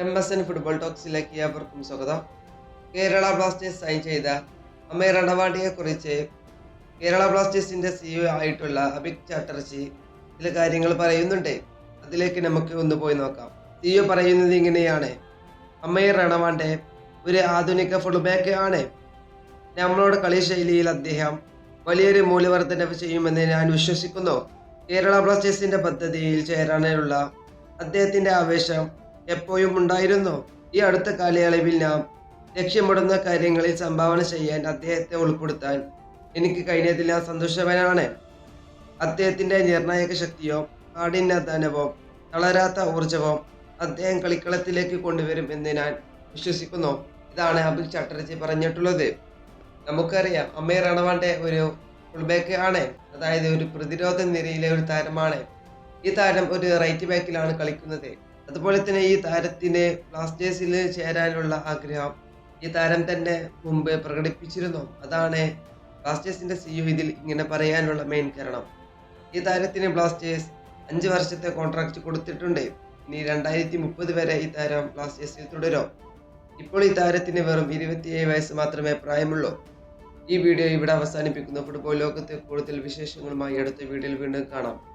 M S N football ടോക്സിലേക്ക് ഏവർക്കും സ്വാഗതം. കേരള ബ്ലാസ്റ്റേഴ്സ് സൈൻ ചെയ്ത അമീർ റണവാണ്ടിയെ കുറിച്ച് കേരള സി സിഇഒ ആയിട്ടുള്ള അഭിക് ചാറ്റർജി ചില കാര്യങ്ങൾ പറയുന്നുണ്ട്. അതിലേക്ക് നമുക്ക് ഒന്ന് പോയി നോക്കാം. സിഇഒ പറയുന്നത് ഇങ്ങനെയാണ്. അമീർ റണവാണ്ടെ ഒരു ആധുനിക ഫുൾബാക്ക് ആണ്. നമ്മളോട് കളി ശൈലിയിൽ അദ്ദേഹം വലിയൊരു മൂല്യവർദ്ധനവ് ചെയ്യുമെന്ന് ഞാൻ വിശ്വസിക്കുന്നു. കേരള ബ്ലാസ്റ്റേഴ്സിന്റെ പദ്ധതിയിൽ ചേരാനുള്ള അദ്ദേഹത്തിന്റെ ആവേശം എപ്പോഴും ഉണ്ടായിരുന്നു. ഈ അടുത്ത കാലയളവിൽ നാം ലക്ഷ്യമിടുന്ന കാര്യങ്ങളിൽ സംഭാവന ചെയ്യാൻ അദ്ദേഹത്തെ ഉൾപ്പെടുത്താൻ എനിക്ക് കഴിഞ്ഞതിൽ ഞാൻ സന്തോഷവാനാണ് അദ്ദേഹത്തിന്റെ നിർണായക ശക്തിയോ കാഠിന്യദാനവോ തളരാത്ത ഊർജവും അദ്ദേഹം കളിക്കളത്തിലേക്ക് കൊണ്ടുവരും എന്ന് ഞാൻ വിശ്വസിക്കുന്നു. ഇതാണ് അബിൽ ചാറ്റർജി പറഞ്ഞിട്ടുള്ളത്. നമുക്കറിയാം അമീർ റണവാന്റെ ഒരു ഫുൾബാക്ക് ആണ്. അതായത് ഒരു പ്രതിരോധ നിരയിലെ ഒരു താരമാണ്. ഈ താരം ഒരു റൈറ്റ് ബാക്കിലാണ് കളിക്കുന്നത്. അതുപോലെ തന്നെ ഈ താരത്തിന് ബ്ലാസ്റ്റേഴ്സിൽ ചേരാനുള്ള ആഗ്രഹം ഈ താരം തന്നെ മുമ്പ് പ്രകടിപ്പിച്ചിരുന്നു. അതാണ് ബ്ലാസ്റ്റേഴ്സിന്റെ സിഇഒ ഇതിൽ ഇങ്ങനെ പറയാനുള്ള മെയിൻ കാരണം. ഈ താരത്തിന് ബ്ലാസ്റ്റേഴ്സ് അഞ്ച് വർഷത്തെ കോൺട്രാക്റ്റ് കൊടുത്തിട്ടുണ്ട്. ഇനി രണ്ടായിരത്തി മുപ്പത് വരെ ഈ താരം ബ്ലാസ്റ്റേഴ്സിൽ തുടരും. ഇപ്പോൾ ഈ താരത്തിന് വെറും ഇരുപത്തിയേഴ് വയസ്സ് മാത്രമേ പ്രായമുള്ളൂ. ഈ വീഡിയോ ഇവിടെ അവസാനിപ്പിക്കുന്നു. ഫുട്ബോൾ ലോകത്തെ കൂടുതൽ വിശേഷങ്ങളുമായി അടുത്ത വീഡിയോയിൽ വീണ്ടും കാണാം.